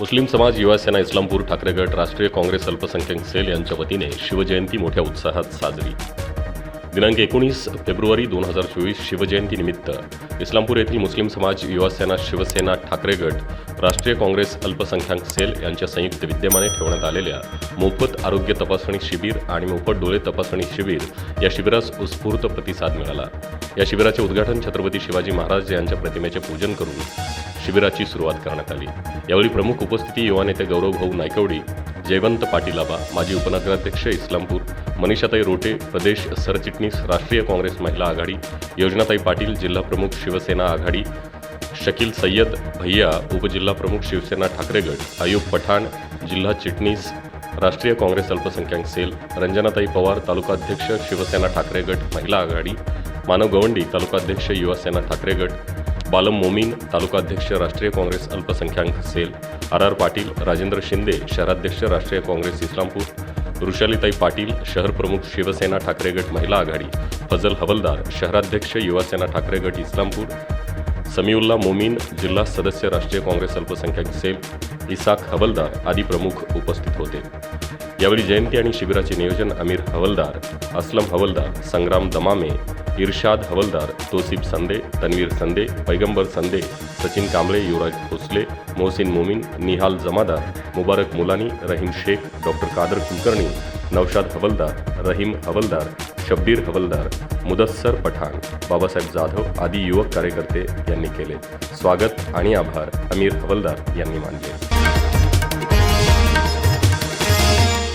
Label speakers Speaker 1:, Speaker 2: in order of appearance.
Speaker 1: मुस्लिम समाज युवा सेना इस्लामपूर ठाकरे गट राष्ट्रीय काँग्रेस अल्पसंख्याक सेल यांच्या वतीने शिवजयंती मोठ्या उत्साहात साजरी. दिनांक एकोणीस फेब्रुवारी दोन हजार चोवीस शिवजयंतीनिमित्त इस्लामपूर येथील मुस्लिम समाज युवा सेना शिवसेना ठाकरे गट राष्ट्रीय काँग्रेस अल्पसंख्याक सेल यांच्या संयुक्त विद्यमाने ठेवण्यात आलेल्या मोफत आरोग्य तपासणी शिबिर आणि मोफत डोळे तपासणी शिबिर या शिबिरास उत्स्फूर्त प्रतिसाद मिळाला. या शिबिराचे उद्घाटन छत्रपती शिवाजी महाराज यांच्या प्रतिमेचे पूजन करून शिबिराची सुरुवात करण्यात आली. यावेळी प्रमुख उपस्थिती युवा नेते गौरवभाऊ नायकवडी जयवंत पाटील आबा माजी उपनगराध्यक्ष इस्लामपूर मनीषाताई रोटे प्रदेश सरचिटणीस राष्ट्रीय काँग्रेस महिला आघाडी योजनाताई पाटील जिल्हा प्रमुख शिवसेना आघाडी शकील सय्यद भैया उपजिल्हा प्रमुख शिवसेना ठाकरेगड आयुब पठाण जिल्हा चिटणीस राष्ट्रीय काँग्रेस अल्पसंख्याक सेल रंजनाताई पवार तालुकाध्यक्ष शिवसेना ठाकरेगड महिला आघाडी मानव गवंडी तालुकाध्यक्ष युवासेना ठाकरेगड बालम मोमीन तालुकाध्यक्ष राष्ट्रीय काँग्रेस अल्पसंख्याक cell R R Patil Rajendra Shinde शहराध्यक्ष राष्ट्रीय काँग्रेस इस्लामपूर ऋषालीताई पाटील शहर प्रमुख शिवसेना ठाकरे गट महिला आघाडी फजल हवलदार शहराध्यक्ष युवासेना ठाकरेगट ठाकरे गट इस्लामपूर समीउल्ला मोमीन जिल्हा सदस्य राष्ट्रीय काँग्रेस अल्पसंख्याक सेल इसाक हवलदार आदी प्रमुख उपस्थित होते. यावेळी जयंती आणि शिबिराचे नियोजन अमीर हवलदार असलम हवलदार संग्राम दमामे इर्शाद हवलदार तोसिफ संदे तन्वीर संदे पैगंबर संदे सचिन कांबळे युवराज भोसले मोहसिन मोमीन निहाल जमादार मुबारक मुलानी रहीम शेख डॉक्टर कादर कुलकर्णी नौशाद हवलदार रहीम हवलदार शब्बीर हवलदार मुदस्सर पठाण बाबासाहेब जाधव आदी युवक कार्यकर्ते यांनी केले. स्वागत आणि आभार अमीर हवलदार यांनी मानले.